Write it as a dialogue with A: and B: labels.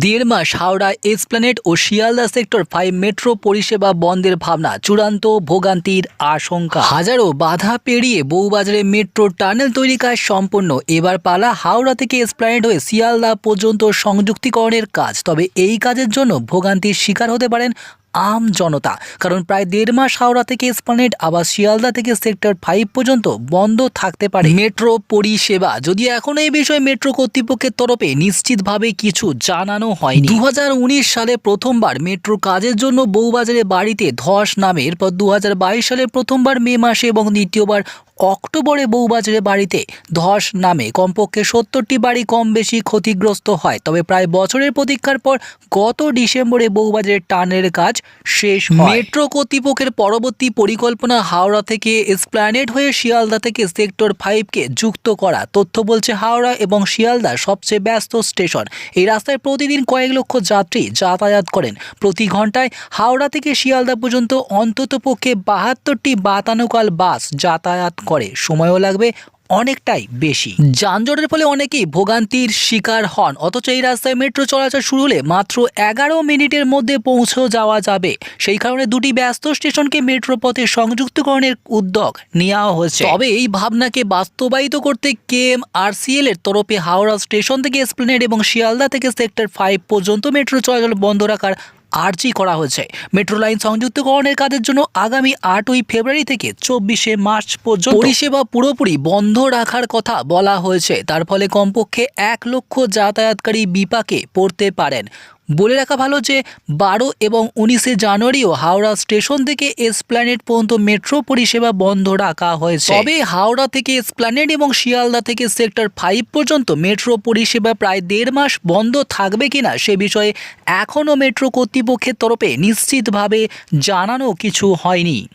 A: দেড় মাস হাওড়া এসপ্ল্যানেট ও শিয়ালদা সেক্টর ফাইভ মেট্রো পরিষেবা বন্ধের ভাবনা, চূড়ান্ত ভোগান্তির আশঙ্কা। হাজারো বাধা পেরিয়ে বউবাজারে মেট্রো টানেল তৈরি কাজ সম্পন্ন। এবার পালা হাওড়া থেকে এসপ্ল্যানেট হয়ে শিয়ালদা পর্যন্ত সংযুক্তিকরণের কাজ। তবে এই কাজের জন্য ভোগান্তির শিকার হতে পারেন আম জনতা। কারণ প্রায় দেড় মাস হাওড়া থেকে এসপ্লানেড আবার শিয়ালদা থেকে সেক্টর ফাইভ পর্যন্ত বন্ধ থাকতে পারে। মেট্রো পরিষেবা যদি এখনও এই বিষয়ে মেট্রো কর্তৃপক্ষের তরফে নিশ্চিতভাবে কিছু জানানো হয়নি। দু হাজার উনিশ সালে প্রথমবার মেট্রো কাজের জন্য বউবাজারে বাড়িতে ধস নামে। এরপর দু সালে প্রথমবার মে মাসে এবং দ্বিতীয়বার অক্টোবরে বউবাজারে বাড়িতে ধস নামে। কমপক্ষে সত্তরটি বাড়ি কম বেশি ক্ষতিগ্রস্ত হয়। তবে প্রায় বছরের প্রতীক্ষার পর গত ডিসেম্বরে বউবাজারের টানের কাজ শেষ মেট্রো কর্তৃপক্ষের পরবর্তী পরিকল্পনা হাওড়া থেকে এসপ্ল্যানেড হয়ে শিয়ালদা থেকে সেক্টর ফাইভকে যুক্ত করা। তথ্য বলছে হাওড়া এবং শিয়ালদা সবচেয়ে ব্যস্ত স্টেশন। এই রাস্তায় প্রতিদিন কয়েক লক্ষ যাত্রী যাতায়াত করেন। প্রতি ঘন্টায় হাওড়া থেকে শিয়ালদা পর্যন্ত অন্ততপক্ষে বাহাত্তরটি বাতানুকাল বাস যাতায়াত করে। সময়ও লাগবে অনেকটাই বেশি। যানজটের ফলে অনেকেই ভোগান্তির শিকার হন অথচ এই রাস্তায় মেট্রো চলাচল শুরু হলে মাত্র এগারো মিনিটের মধ্যে পৌঁছে যাওয়া যাবে। সেই কারণে দুটি ব্যস্ত স্টেশনকে মেট্রো পথে সংযুক্তকরণের উদ্যোগ নেওয়া হয়েছে। তবে এই ভাবনাকে বাস্তবায়িত করতে কেএম আরসিএল এর তরফে হাওড়া স্টেশন থেকে এসপ্লেনেড এবং শিয়ালদা থেকে সেক্টর ফাইভ পর্যন্ত মেট্রো চলাচল বন্ধ রাখার আর্জি করা হয়েছে। মেট্রো লাইন সংযুক্তকরণের কাজের জন্য আগামী আটই ফেব্রুয়ারি থেকে চব্বিশে মার্চ পর্যন্ত পরিষেবা পুরোপুরি বন্ধ রাখার কথা বলা হয়েছে। তার ফলে কমপক্ষে এক লক্ষ যাতায়াতকারী বিপাকে পড়তে পারেন। বলে রাখা ভালো যে বারো এবং উনিশে জানুয়ারিও হাওড়া স্টেশন থেকে এসপ্ল্যানেড পর্যন্ত মেট্রো পরিষেবা বন্ধ রাখা হয়েছে। তবে হাওড়া থেকে এসপ্ল্যানেড এবং শিয়ালদা থেকে সেক্টর ফাইভ পর্যন্ত মেট্রো পরিষেবা প্রায় দেড় মাস বন্ধ থাকবে কিনা সে বিষয়ে এখনও মেট্রো কর্তৃপক্ষের তরফে নিশ্চিতভাবে জানানো কিছু হয়নি।